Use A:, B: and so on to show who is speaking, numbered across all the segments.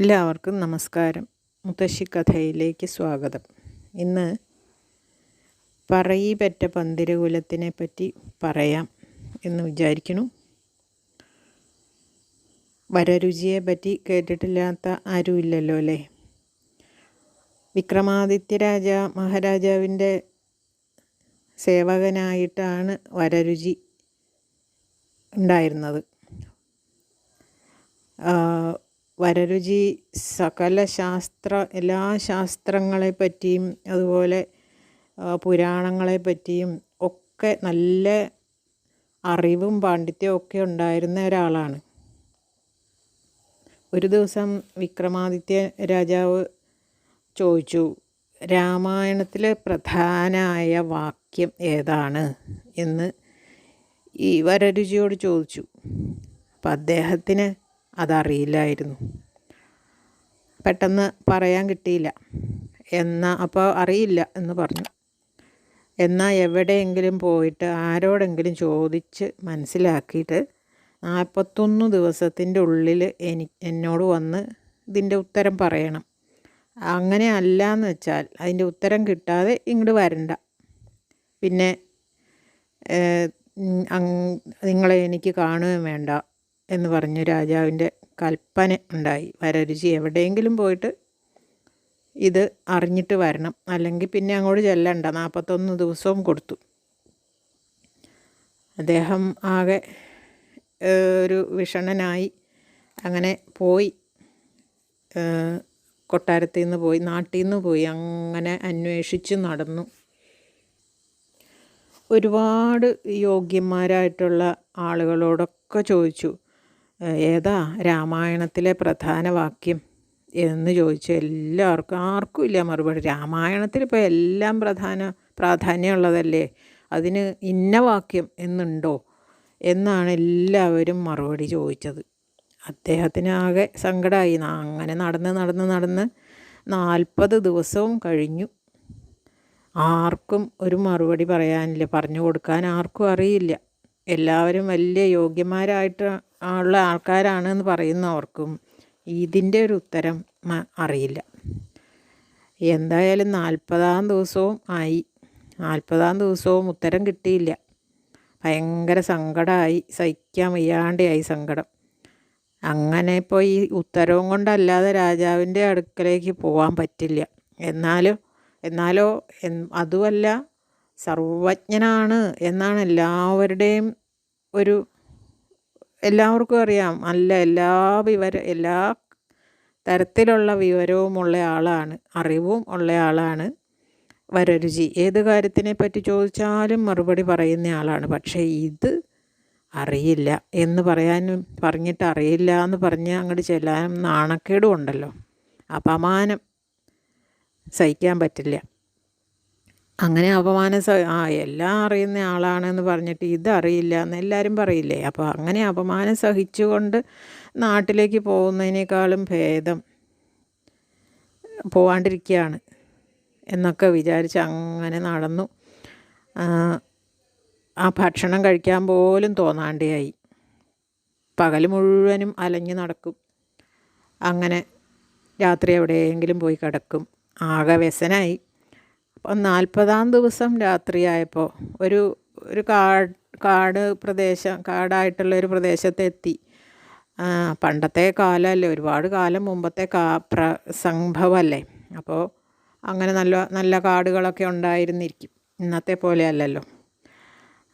A: എല്ലാവർക്കും നമസ്കാരം. മുത്തശ്ശി കഥയിലേക്ക് സ്വാഗതം. ഇന്ന് പറയി പറ്റ പന്തിരകുലത്തിനെ പറ്റി പറയാം എന്ന് വിചാരിക്കുന്നു. വരരുചിയെ പറ്റി കേട്ടിട്ടില്ലാത്ത ആരുമില്ലല്ലോ അല്ലേ? വിക്രമാദിത്യ രാജ മഹാരാജാവിന്റെ സേവകനായിട്ടാണ് വരരുചി ഉണ്ടായിരുന്നത്. വരരുചി സകല ശാസ്ത്ര എല്ലാ ശാസ്ത്രങ്ങളെ പറ്റിയും അതുപോലെ പുരാണങ്ങളെ പറ്റിയും ഒക്കെ നല്ല അറിവും പാണ്ഡിത്യവും ഒക്കെ ഉണ്ടായിരുന്ന ഒരാളാണ്. ഒരു ദിവസം വിക്രമാദിത്യ രാജാവ് ചോദിച്ചു രാമായണത്തിലെ പ്രധാനമായ വാക്യം ഏതാണ്? എന്ന് ഈ വരരുചിയോട് ചോദിച്ചു. അപ്പം അദ്ദേഹത്തിന് അതറിയില്ലായിരുന്നു. പെട്ടെന്ന് പറയാൻ കിട്ടിയില്ല. എന്നാൽ അപ്പോൾ അറിയില്ല എന്ന് പറഞ്ഞു. എന്നാൽ എവിടെയെങ്കിലും പോയിട്ട് ആരോടെങ്കിലും ചോദിച്ച് മനസ്സിലാക്കിയിട്ട് നാൽപ്പത്തൊന്ന് ദിവസത്തിന്റെ ഉള്ളിൽ എനി എന്നോട് വന്ന് ഇതിന്റെ ഉത്തരം പറയണം. അങ്ങനെ അല്ല എന്ന് വെച്ചാൽ അതിന്റെ ഉത്തരം കിട്ടാതെ ഇങ്ങോട്ട് വരണ്ട. പിന്നെ നിങ്ങളെ എനിക്ക് കാണുകയും വേണ്ട. എന്ന് പറഞ്ഞു രാജാവിന്റെ കൽപ്പന ഉണ്ടായി. വരരുചി എവിടെയെങ്കിലും പോയിട്ട് ഇത് അറിഞ്ഞിട്ട് വരണം. അല്ലെങ്കിൽ പിന്നെ അങ്ങോട്ട് ചെല്ലണ്ട. നാൽപ്പത്തൊന്ന് ദിവസവും കൊടുത്തു. അദ്ദേഹം ആകെ ഒരു വിഷണനായി അങ്ങനെ പോയി. കൊട്ടാരത്തിൽ നിന്ന് പോയി നാട്ടിൽ നിന്ന് പോയി അങ്ങനെ അന്വേഷിച്ച് നടന്നു. ഒരുപാട് യോഗ്യന്മാരായിട്ടുള്ള ആളുകളോടൊക്കെ ചോദിച്ചു. ഏതാ രാമായണത്തിലെ പ്രധാന വാക്യം എന്ന് ചോദിച്ചു എല്ലാവർക്കും ആർക്കും ഇല്ല മറുപടി. രാമായണത്തിൽ ഇപ്പോൾ എല്ലാം പ്രധാന പ്രാധാന്യമുള്ളതല്ലേ? അതിന് ഇന്ന വാക്യം എന്നുണ്ടോ എന്നാണ് എല്ലാവരും മറുപടി ചോദിച്ചത്. അദ്ദേഹത്തിന് ആകെ സങ്കടമായി അങ്ങനെ നടന്ന് നടന്ന് നടന്ന് നാൽപ്പത് ദിവസവും കഴിഞ്ഞു. ആർക്കും ഒരു മറുപടി പറയാനില്ല. പറഞ്ഞു കൊടുക്കാൻ ആർക്കും അറിയില്ല. എല്ലാവരും വലിയ യോഗ്യന്മാരായിട്ട് ഉള്ള ആൾക്കാരാണെന്ന് പറയുന്നവർക്കും ഇതിന്റെ ഒരു ഉത്തരം അറിയില്ല. എന്തായാലും നാൽപ്പതാം ദിവസവും ആയി. നാൽപ്പതാം ദിവസവും ഉത്തരം കിട്ടിയില്ല. ഭയങ്കര സങ്കടമായി സഹിക്കാൻ വയ്യാണ്ടായി സങ്കടം. അങ്ങനെ ഇപ്പോൾ ഈ ഉത്തരവും കൊണ്ടല്ലാതെ രാജാവിന്റെ അടുക്കലേക്ക് പോകാൻ പറ്റില്ല. എന്നാലും എന്നാലോ അതുമല്ല സർവജ്ഞനാണ് എന്നാണ് എല്ലാവരുടെയും ഒരു എല്ലാവർക്കും അറിയാം. നല്ല എല്ലാ വിവര എല്ലാ തരത്തിലുള്ള വിവരവുമുള്ള ആളാണ്. അറിവും ഉള്ള ആളാണ് വരരുചി. ഏത് കാര്യത്തിനെ പറ്റി ചോദിച്ചാലും മറുപടി പറയുന്ന ആളാണ്. പക്ഷേ ഇത് അറിയില്ല എന്ന് പറയാനും പറഞ്ഞിട്ട് അറിയില്ല എന്ന് പറഞ്ഞ് അങ്ങോട്ട് ചെല്ലാനും നാണക്കേടും ഉണ്ടല്ലോ. അപമാനം സഹിക്കാൻ പറ്റില്ല. അങ്ങനെ അപമാനം ആ എല്ലാം അറിയുന്ന ആളാണെന്ന് പറഞ്ഞിട്ട് ഇതറിയില്ല എന്ന് എല്ലാവരും പറയില്ലേ? അപ്പോൾ അങ്ങനെ അപമാനം സഹിച്ചുകൊണ്ട് നാട്ടിലേക്ക് പോകുന്നതിനേക്കാളും ഭേദം പോവാണ്ടിരിക്കുകയാണ് എന്നൊക്കെ വിചാരിച്ച് അങ്ങനെ നടന്നു. ആ ഭക്ഷണം കഴിക്കാൻ പോലും തോന്നാണ്ടായി പകൽ മുഴുവനും അലഞ്ഞു നടക്കും. അങ്ങനെ രാത്രി എവിടെയെങ്കിലും പോയി കിടക്കും. ആകെ വ്യസനായി. അപ്പം നാൽപ്പതാം ദിവസം രാത്രിയായപ്പോൾ ഒരു ഒരു കാട് കാട് പ്രദേശം കാടായിട്ടുള്ള ഒരു പ്രദേശത്തെത്തി. പണ്ടത്തെ കാലമല്ലേ ഒരുപാട് കാലം മുമ്പത്തെ കാ പ്ര സംഭവമല്ലേ അപ്പോൾ അങ്ങനെ നല്ല നല്ല കാടുകളൊക്കെ ഉണ്ടായിരുന്നിരിക്കും. ഇന്നത്തെ പോലെ അല്ലല്ലോ.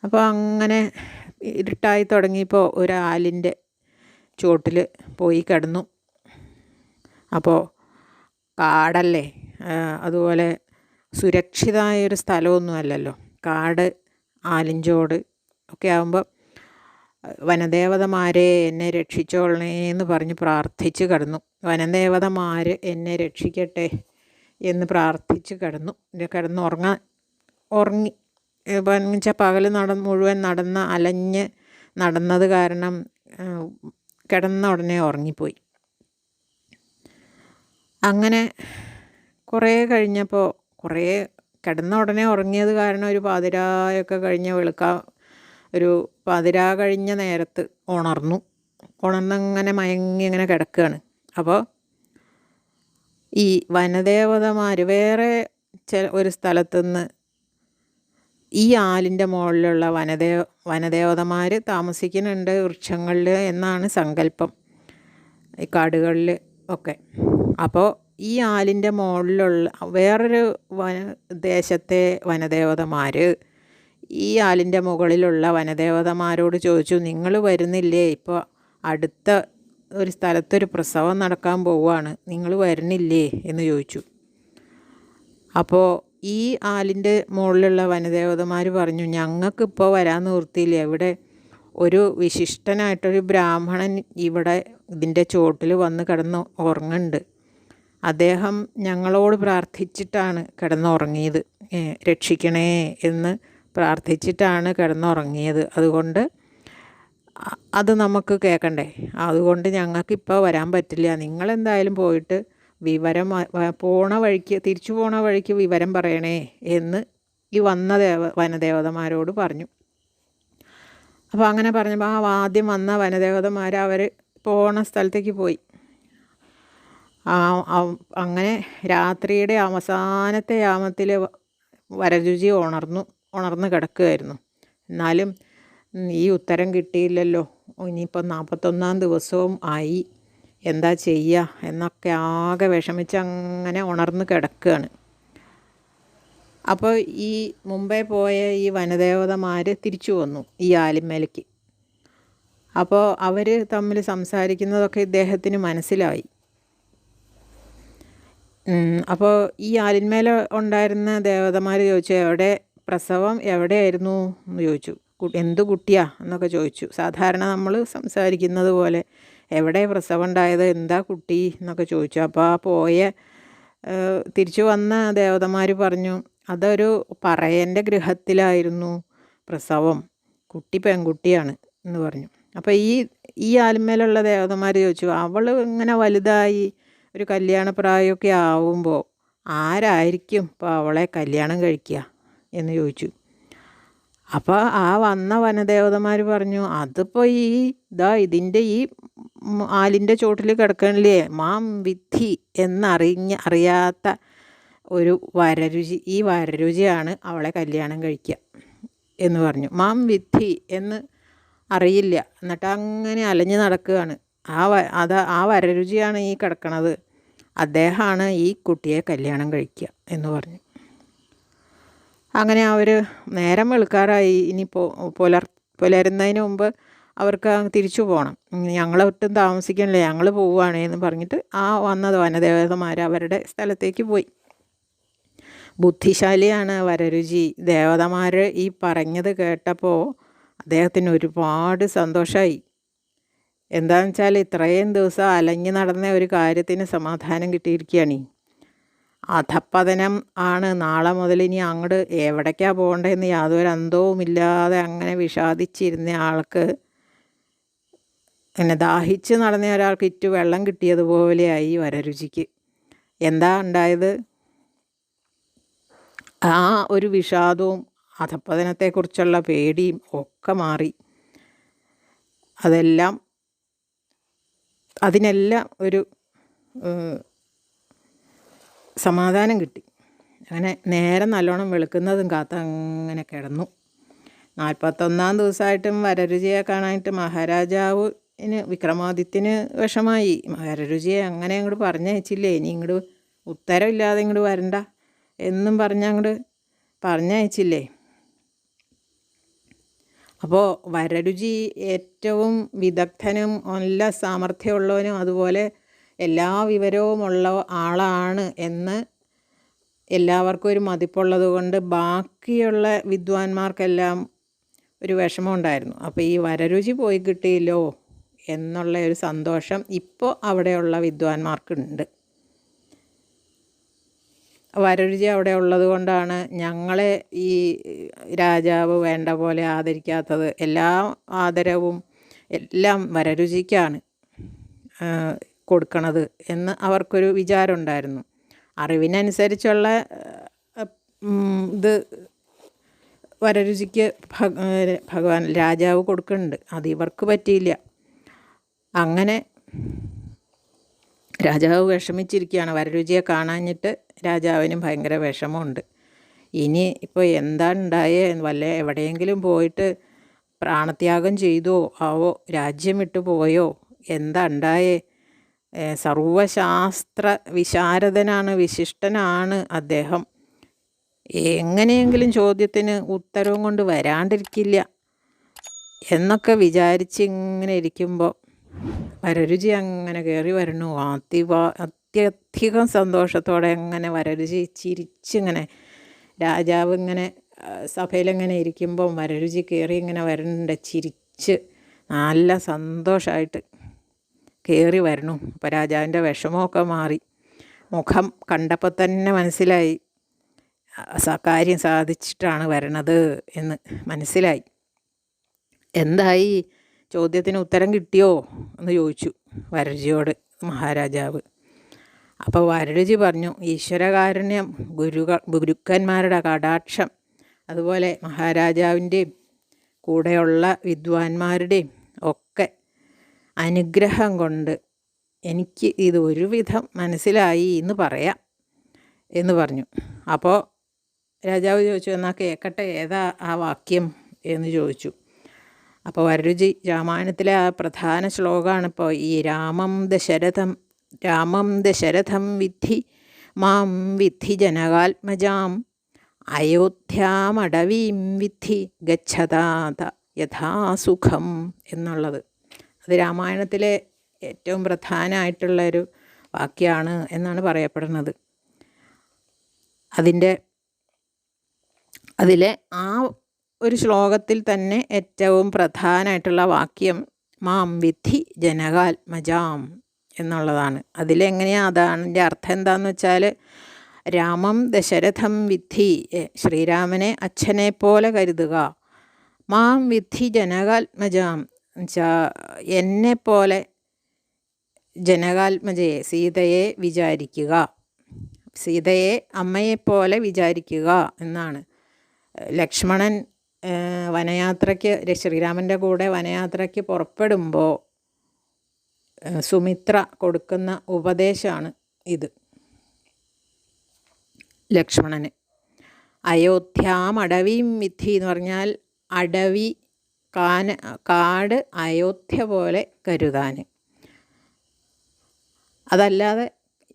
A: അപ്പോൾ അങ്ങനെ ഇരുട്ടായി തുടങ്ങിയപ്പോൾ ഒരാലിന്റെ ചുവട്ടിൽ പോയി കിടന്നു. അപ്പോൾ കാടല്ലേ അതുപോലെ സുരക്ഷിതമായൊരു സ്ഥലമൊന്നും അല്ലല്ലോ. കാട് ആലിഞ്ചോട് ഒക്കെ ആകുമ്പോൾ വനദേവതമാരെ എന്നെ രക്ഷിച്ചോളണേ എന്ന് പറഞ്ഞ് പ്രാർത്ഥിച്ച് കിടന്നു. വനദേവതമാർ എന്നെ രക്ഷിക്കട്ടെ എന്ന് പ്രാർത്ഥിച്ച് കിടന്നു. കിടന്ന് ഉറങ്ങാൻ ഉറങ്ങി. വെച്ചാൽ പകൽ നട മുഴുവൻ നടന്ന അലഞ്ഞ് നടന്നത് കാരണം കിടന്ന ഉടനെ ഉറങ്ങിപ്പോയി. അങ്ങനെ കുറേ കഴിഞ്ഞപ്പോൾ കുറേ കിടന്ന ഉടനെ ഉറങ്ങിയത് കാരണം ഒരു പാതിരായൊക്കെ കഴിഞ്ഞ് വെളുക്ക ഒരു പാതിരാ കഴിഞ്ഞ നേരത്ത് ഉണർന്നു. ഉണർന്നങ്ങനെ മയങ്ങി ഇങ്ങനെ കിടക്കുകയാണ് അപ്പോൾ ഈ വനദേവതമാർ വേറെ ചില ഒരു സ്ഥലത്തുനിന്ന് ഈ ആലിന്റെ മുകളിലുള്ള വനദേവ വനദേവതമാർ താമസിക്കുന്നുണ്ട് വൃക്ഷങ്ങളിൽ എന്നാണ് സങ്കല്പം. ഈ കാടുകളിൽ ഒക്കെ. അപ്പോൾ ഈ ആലിന്റെ മുകളിലുള്ള വേറൊരു വന ദേശത്തെ വനദേവതമാർ ഈ ആലിന്റെ മുകളിലുള്ള വനദേവതമാരോട് ചോദിച്ചു നിങ്ങൾ വരുന്നില്ലേ? ഇപ്പോൾ അടുത്ത ഒരു സ്ഥലത്തൊരു പ്രസവം നടക്കാൻ പോവുകയാണ്. നിങ്ങൾ വരുന്നില്ലേ? എന്ന് ചോദിച്ചു. അപ്പോൾ ഈ ആലിന്റെ മുകളിലുള്ള വനദേവതമാർ പറഞ്ഞു ഞങ്ങൾക്കിപ്പോൾ വരാൻ നിവൃത്തിയില്ല. ഇവിടെ ഒരു വിശിഷ്ടനായിട്ടൊരു ബ്രാഹ്മണൻ ഇവിടെ ഇതിന്റെ ചോട്ടിൽ വന്ന് കിടന്ന് ഉറങ്ങുന്നുണ്ട്. അദ്ദേഹം ഞങ്ങളോട് പ്രാർത്ഥിച്ചിട്ടാണ് കിടന്നുറങ്ങിയത്. രക്ഷിക്കണേ എന്ന് പ്രാർത്ഥിച്ചിട്ടാണ് കിടന്നുറങ്ങിയത്. അതുകൊണ്ട് അത് നമുക്ക് കേൾക്കണ്ടേ അതുകൊണ്ട് ഞങ്ങൾക്കിപ്പോൾ വരാൻ പറ്റില്ല. നിങ്ങളെന്തായാലും പോയിട്ട് വിവരം പോണ വഴിക്ക് തിരിച്ചു പോണ വഴിക്ക് വിവരം പറയണേ എന്ന് ഈ വന്ന ദേവ വനദേവതമാരോട് പറഞ്ഞു. അപ്പോൾ അങ്ങനെ പറഞ്ഞപ്പോൾ ആ ആദ്യം വന്ന വനദേവതമാർ അവർ പോണ സ്ഥലത്തേക്ക് പോയി. അങ്ങനെ രാത്രിയുടെ അവസാനത്തെ യാമത്തിൽ വരരുചി ഉണർന്നു ഉണർന്ന് കിടക്കുകയായിരുന്നു എന്നാലും ഈ ഉത്തരം കിട്ടിയില്ലല്ലോ. ഇനിയിപ്പോൾ നാൽപ്പത്തൊന്നാം ദിവസവും ആയി. എന്താ ചെയ്യുക എന്നൊക്കെ ആകെ വിഷമിച്ച് അങ്ങനെ ഉണർന്ന് കിടക്കുകയാണ് അപ്പോൾ ഈ മുമ്പേ പോയ ഈ വനദേവതമാർ തിരിച്ചു വന്നു ഈ ആലിമേലയ്ക്ക് അപ്പോൾ അവർ തമ്മിൽ സംസാരിക്കുന്നതൊക്കെ ഇദ്ദേഹത്തിന് മനസ്സിലായി. അപ്പോൾ ഈ ആലിന്മേൽ ഉണ്ടായിരുന്ന ദേവതമാർ ചോദിച്ചു എവിടെ? പ്രസവം എവിടെയായിരുന്നു? എന്ന് ചോദിച്ചു. എന്ത് കുട്ടിയാ? എന്നൊക്കെ ചോദിച്ചു. സാധാരണ നമ്മൾ സംസാരിക്കുന്നത് പോലെ എവിടെ പ്രസവം ഉണ്ടായത്? എന്താ കുട്ടി? എന്നൊക്കെ ചോദിച്ചു. അപ്പോൾ ആ പോയ തിരിച്ചു വന്ന ദേവതമാർ പറഞ്ഞു അതൊരു പറയന്റെ ഗൃഹത്തിലായിരുന്നു പ്രസവം. കുട്ടി പെൺകുട്ടിയാണ് എന്ന് പറഞ്ഞു. അപ്പോൾ ഈ ഈ ആലിന്മേലുള്ള ദേവതമാർ ചോദിച്ചു അവൾ ഇങ്ങനെ വലുതായി ഒരു കല്യാണ പ്രായമൊക്കെ ആവുമ്പോൾ ആരായിരിക്കും ഇപ്പോൾ അവളെ കല്യാണം കഴിക്കുക എന്ന് ചോദിച്ചു. അപ്പോൾ ആ വന്ന വനദേവതമാർ പറഞ്ഞു അതിപ്പോൾ ഈ ഇതാ ഇതിന്റെ ഈ ആലിന്റെ ചോട്ടിൽ കിടക്കണില്ലേ? മാം വിധി എന്നറിഞ്ഞ അറിയാത്ത ഒരു വരരുചി ഈ വരരുചിയാണ് അവളെ കല്യാണം കഴിക്കുക എന്ന് പറഞ്ഞു. മാം വിധി എന്ന് അറിയില്ല. എന്നിട്ട് അങ്ങനെ അലഞ്ഞു നടക്കുകയാണ് ആ വ അത് ആ വരരുചിയാണ് ഈ കിടക്കണത്. അദ്ദേഹമാണ് ഈ കുട്ടിയെ കല്യാണം കഴിക്കുക എന്ന് പറഞ്ഞു. അങ്ങനെ അവർ നേരം വെളുക്കാറായി. ഇനി പുലർ പുലരുന്നതിന് മുമ്പ് അവർക്ക് തിരിച്ചു പോകണം ഞങ്ങളെ ഒട്ടും താമസിക്കണില്ല. ഞങ്ങൾ പോവുകയാണ് എന്ന് പറഞ്ഞിട്ട് ആ വന്നത് വനദേവതമാർ അവരുടെ സ്ഥലത്തേക്ക് പോയി. ബുദ്ധിശാലിയാണ് വരരുചി. ദേവതമാർ ഈ പറഞ്ഞത് കേട്ടപ്പോൾ അദ്ദേഹത്തിന് ഒരുപാട് സന്തോഷമായി എന്താണെന്ന് വെച്ചാൽ ഇത്രയും ദിവസം അലഞ്ഞു നടന്ന ഒരു കാര്യത്തിന് സമാധാനം കിട്ടിയിരിക്കുകയാണ്. അധപ്പതനം ആണ്. നാളെ മുതൽ ഇനി അങ്ങോട്ട് എവിടേക്കാണ് പോകേണ്ടതെന്ന് യാതൊരു അന്തവുമില്ലാതെ അങ്ങനെ വിഷാദിച്ചിരുന്ന ആൾക്ക് പിന്നെ ദാഹിച്ച് നടന്ന ഒരാൾക്ക് ഇറ്റു വെള്ളം കിട്ടിയതുപോലെയായി വരരുചിക്ക്. എന്താ ഉണ്ടായത്? ആ ഒരു വിഷാദവും അധപ്പതനത്തെക്കുറിച്ചുള്ള പേടിയും ഒക്കെ മാറി. അതെല്ലാം അതിനെല്ലാം ഒരു സമാധാനം കിട്ടി. അങ്ങനെ നേരം നല്ലോണം വെളുക്കുന്നതും കാത്ത് അങ്ങനെ കിടന്നു. നാൽപ്പത്തൊന്നാം ദിവസമായിട്ടും വരരുചിയെ കാണാനായിട്ട് മഹാരാജാവ് ഇന് വിക്രമാദിത്യന് വിഷമായി. വരരുചിയെ അങ്ങനെ അങ്ങോട്ട് പറഞ്ഞയച്ചില്ലേ? ഇനി ഇങ്ങോട്ട് ഉത്തരവില്ലാതെ ഇങ്ങോട്ട് വരണ്ട എന്നും പറഞ്ഞങ്ങോട്ട് പറഞ്ഞയച്ചില്ലേ? അപ്പോൾ വരരുചി ഏറ്റവും വിദഗ്ധനും നല്ല സാമർഥ്യമുള്ളവനും അതുപോലെ എല്ലാ വിവരവുമുള്ള ആളാണ് എന്ന് എല്ലാവർക്കും ഒരു മതിപ്പുള്ളത് കൊണ്ട് ബാക്കിയുള്ള വിദ്വാൻമാർക്കെല്ലാം ഒരു വിഷമം ഉണ്ടായിരുന്നു. അപ്പോൾ ഈ വരരുചി പോയി കിട്ടിയില്ലോ എന്നുള്ള ഒരു സന്തോഷം ഇപ്പോൾ അവിടെയുള്ള വിദ്വാൻമാർക്കുണ്ട്. വരരുചി അവിടെ ഉള്ളത് കൊണ്ടാണ് ഞങ്ങളെ ഈ രാജാവ് വേണ്ട പോലെ ആദരിക്കാത്തത്. എല്ലാ ആദരവും എല്ലാം വരരുചിക്കാണ് കൊടുക്കണത് എന്ന് അവർക്കൊരു വിചാരമുണ്ടായിരുന്നു. അറിവിനനുസരിച്ചുള്ള ഇത് വരരുചിക്ക് ഭഗവാൻ രാജാവ് കൊടുക്കുന്നുണ്ട്. അത് ഇവർക്ക് പറ്റിയില്ല. അങ്ങനെ രാജാവ് വിഷമിച്ചിരിക്കുകയാണ്. വരരുചിയെ കാണാഞ്ഞിട്ട് രാജാവിനും ഭയങ്കര വിഷമമുണ്ട്. ഇനി ഇപ്പോൾ എന്താണ് ഉണ്ടായേ? വല്ല എവിടെയെങ്കിലും പോയിട്ട് പ്രാണത്യാഗം ചെയ്തോ? ആവോ? രാജ്യം വിട്ടു പോയോ? എന്താ ഉണ്ടായേ? സർവശാസ്ത്ര വിശാരദനാണ് വിശിഷ്ടനാണ് അദ്ദേഹം. എങ്ങനെയെങ്കിലും ചോദ്യത്തിന് ഉത്തരവും കൊണ്ട് വരാണ്ടിരിക്കില്ല എന്നൊക്കെ വിചാരിച്ച് ഇങ്ങനെ ഇരിക്കുമ്പോൾ വരരുചി അങ്ങനെ കയറി വരണു അതിവ അത്യധികം സന്തോഷത്തോടെ അങ്ങനെ വരരുചി ചിരിച്ചിങ്ങനെ രാജാവ് ഇങ്ങനെ സഭയിലിങ്ങനെ ഇരിക്കുമ്പോൾ വരരുചി കയറി ഇങ്ങനെ വരണ്ട ചിരിച്ച് നല്ല സന്തോഷമായിട്ട് കയറി വരണു അപ്പോൾ രാജാവിന്റെ വിഷമമൊക്കെ മാറി. മുഖം കണ്ടപ്പോൾ തന്നെ മനസ്സിലായി. കാര്യം സാധിച്ചിട്ടാണ് വരണത് എന്ന് മനസ്സിലായി. എന്തായി? ചോദ്യത്തിന് ഉത്തരം കിട്ടിയോ എന്ന് ചോദിച്ചു വരരുചിയോട് മഹാരാജാവ്. അപ്പോൾ വരരുചി പറഞ്ഞു ഈശ്വരകാരുണ്യം ഗുരുക ഗുരുക്കന്മാരുടെ കടാക്ഷം അതുപോലെ മഹാരാജാവിന്റെയും കൂടെയുള്ള വിദ്വാൻമാരുടെയും ഒക്കെ അനുഗ്രഹം കൊണ്ട് എനിക്ക് ഇത് ഒരുവിധം മനസ്സിലായി എന്ന് പറയാം എന്ന് പറഞ്ഞു. അപ്പോൾ രാജാവ് ചോദിച്ചു എന്നാൽ കേൾക്കട്ടെ ഏതാ ആ വാക്യം? എന്ന് ചോദിച്ചു. അപ്പോൾ വരരുചി. രാമായണത്തിലെ ആ പ്രധാന ശ്ലോകമാണ് ഇപ്പോൾ ഈ രാമം ദശരഥം രാമം ദശരഥം വിദ്ധി മാം വിദ്ധി ജനകാത്മജാം അയോധ്യാമടവീം വിദ്ധി ഗച്ഛതാത യഥാസുഖം എന്നുള്ളത്. അത് രാമായണത്തിലെ ഏറ്റവും പ്രധാനമായിട്ടുള്ളൊരു വാക്യമാണ് എന്നാണ് പറയപ്പെടുന്നത്. അതിന്റെ അതിലെ ആ ഒരു ശ്ലോകത്തിൽ തന്നെ ഏറ്റവും പ്രധാനമായിട്ടുള്ള വാക്യം മാം വിധി ജനകാത്മജാം എന്നുള്ളതാണ്. അതിലെങ്ങനെയാണ് അതാണ് എന്റെ അർത്ഥം എന്താണെന്ന് വെച്ചാൽ രാമം ദശരഥം വിധി ശ്രീരാമനെ അച്ഛനെ പോലെ കരുതുക. മാം വിധി ജനകാത്മജാം എന്നെ പോലെ ജനകാത്മജയെ സീതയെ വിചാരിക്കുക. സീതയെ അമ്മയെപ്പോലെ വിചാരിക്കുക എന്നാണ്. ലക്ഷ്മണൻ വനയാത്രയ്ക്ക് ശ്രീരാമന്റെ കൂടെ വനയാത്രയ്ക്ക് പുറപ്പെടുമ്പോൾ സുമിത്ര കൊടുക്കുന്ന ഉപദേശമാണ് ഇത്. ലക്ഷ്മണന്. അയോധ്യാം അടവിയും വിധി എന്ന് പറഞ്ഞാൽ അടവി കാന കാട് അയോധ്യ പോലെ കരുതാൻ അതല്ലാതെ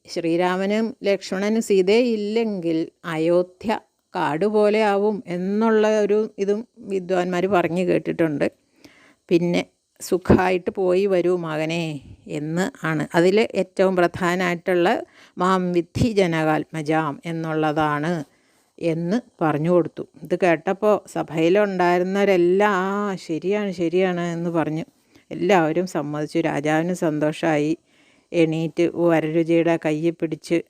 A: ശ്രീരാമനും ലക്ഷ്മണനും സീതയില്ലെങ്കിൽ അയോധ്യ കാട് പോലെ ആവും എന്നുള്ള ഒരു ഇതും വിദ്വാൻമാർ പറഞ്ഞു കേട്ടിട്ടുണ്ട്. പിന്നെ സുഖമായിട്ട് പോയി വരൂ മകനെ എന്ന് ആണ്. അതിൽ ഏറ്റവും പ്രധാനമായിട്ടുള്ള മാം വിധി ജനകാത്മജാം എന്നുള്ളതാണ് എന്ന് പറഞ്ഞു കൊടുത്തു. ഇത് കേട്ടപ്പോൾ സഭയിലുണ്ടായിരുന്നവരെല്ലാം ആ ശരിയാണ് ശരിയാണ് എന്ന് പറഞ്ഞു. എല്ലാവരും സമ്മതിച്ചു. രാജാവിന് സന്തോഷമായി. എണീറ്റ് വരരുചിയുടെ കയ്യിൽ പിടിച്ച്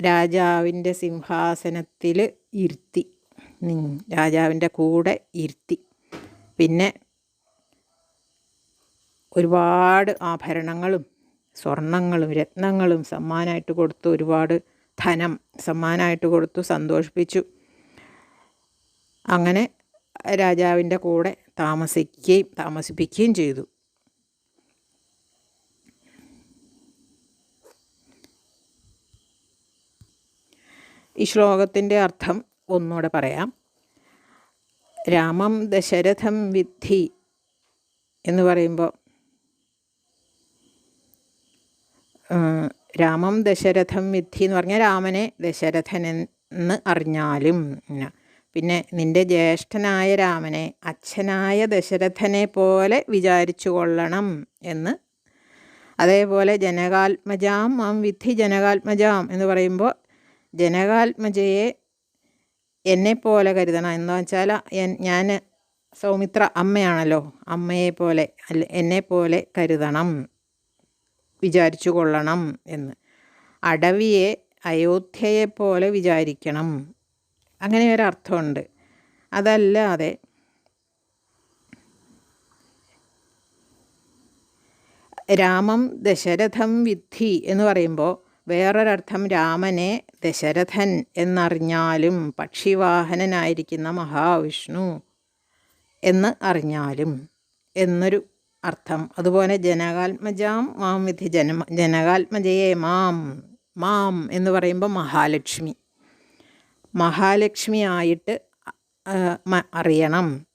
A: രാജാവിന്റെ സിംഹാസനത്തിൽ ഇരുത്തി. രാജാവിന്റെ കൂടെ ഇരുത്തി. പിന്നെ ഒരുപാട് ആഭരണങ്ങളും സ്വർണങ്ങളും രത്നങ്ങളും സമ്മാനമായിട്ട് കൊടുത്തു. ഒരുപാട് ധനം സമ്മാനമായിട്ട് കൊടുത്തു സന്തോഷിപ്പിച്ചു. അങ്ങനെ രാജാവിന്റെ കൂടെ താമസിക്കുകയും താമസിപ്പിക്കുകയും ചെയ്തു. ഈ ശ്ലോകത്തിന്റെ അർത്ഥം ഒന്നുകൂടെ പറയാം. രാമം ദശരഥം വിദ്ധി എന്ന് പറയുമ്പോൾ രാമം ദശരഥം വിദ്ധി എന്ന് പറഞ്ഞാൽ രാമനെ ദശരഥൻ എന്ന് അറിഞ്ഞാലും. പിന്നെ നിന്റെ ജ്യേഷ്ഠനായ രാമനെ അച്ഛനായ ദശരഥനെ പോലെ വിചാരിച്ചു കൊള്ളണം എന്ന്. അതേപോലെ ജനകാത്മജാം മാം വിധി ജനകാത്മജാം എന്ന് പറയുമ്പോൾ ജനകാത്മജയെ എന്നെപ്പോലെ കരുതണം. എന്ന് വെച്ചാൽ ഞാൻ സൗമിത്ര അമ്മയാണല്ലോ. അമ്മയെ പോലെ അല്ല എന്നെപ്പോലെ കരുതണം. വിചാരിച്ചു കൊള്ളണം എന്ന്. അടവിയെ അയോധ്യയെപ്പോലെ വിചാരിക്കണം. അങ്ങനെ ഒരർത്ഥമുണ്ട്. അതല്ലാതെ രാമം ദശരഥം വിദ്ധി എന്ന് പറയുമ്പോൾ വേറൊരർത്ഥം രാമനെ ദശരഥൻ എന്നറിഞ്ഞാലും പക്ഷിവാഹനനായിരിക്കുന്ന മഹാവിഷ്ണു എന്ന് അറിഞ്ഞാലും എന്നൊരു അർത്ഥം. അതുപോലെ ജനകാത്മജാം മാം വിധി ജന ജനകാത്മജയെ മാം മാം എന്ന് പറയുമ്പോൾ മഹാലക്ഷ്മി. മഹാലക്ഷ്മിയായിട്ട് അറിയണം.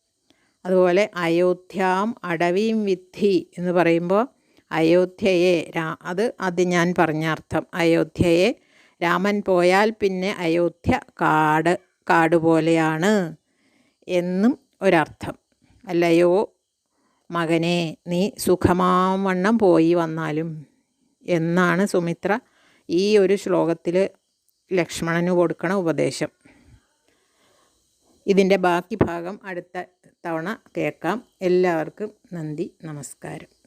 A: അതുപോലെ അയോധ്യാം അടവീം വിദ്ധി എന്ന് പറയുമ്പോൾ അയോധ്യയെ രാ അത് അത് ഞാൻ പറഞ്ഞ അർത്ഥം. അയോധ്യയെ രാമൻ പോയാൽ പിന്നെ അയോധ്യ കാട് കാട് പോലെയാണ് എന്നും ഒരർത്ഥം. അല്ലയോ മകനെ നീ സുഖമാവണ്ണം പോയി വന്നാലും എന്നാണ് സുമിത്ര ഈ ഒരു ശ്ലോകത്തിൽ ലക്ഷ്മണന് കൊടുക്കണ ഉപദേശം. ഇതിന്റെ ബാക്കി ഭാഗം അടുത്ത തവണ കേൾക്കാം. എല്ലാവർക്കും നന്ദി നമസ്കാരം.